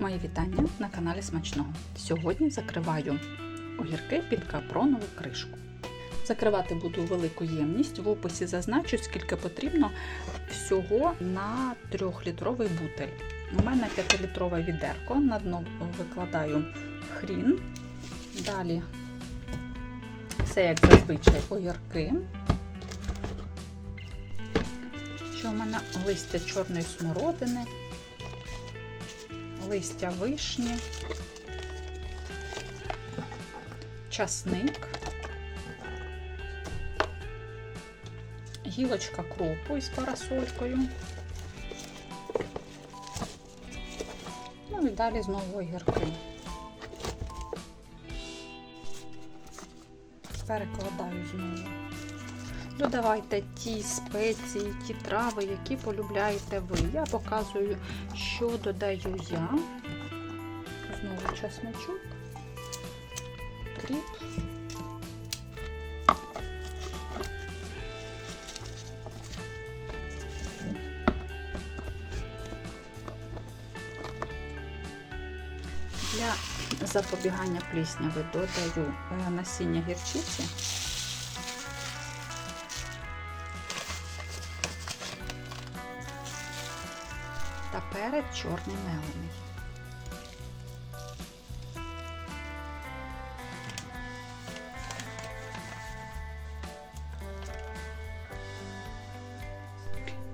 Мої вітання на каналі Смачного. Сьогодні закриваю огірки під капронову кришку. Закривати буду велику ємність. В описі зазначу, скільки потрібно всього на 3-літровий бутель. У мене 5-літрове відерко. На дно викладаю хрін. Далі все як зазвичай огірки. Що у мене листя чорної смородини, листя вишні, часник, гілочка кропу із парасолькою. Ну і далі знову огірки. Перекладаю знову. Додавайте ті спеції, ті трави, які полюбляєте ви. Я показую, що додаю я. Знову чесночок, кріп. Для запобігання плісняви додаю е, насіння гірчиці. Та перець чорний мелений.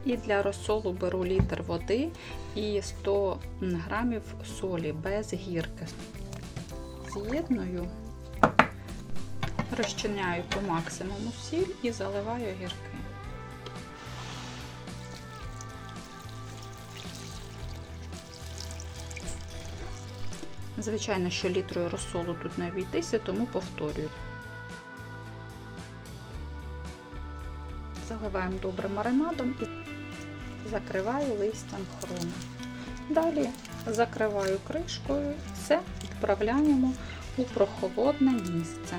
І для розсолу беру літр води і 100 грамів солі без гірки. З'єдную, розчиняю по максимуму сіль і заливаю гірки. Звичайно, що літрою розсолу тут не обійтися, тому повторюю. Заливаємо добре маринадом і закриваю листям хрону. Далі закриваю кришкою, все відправляємо у прохолодне місце.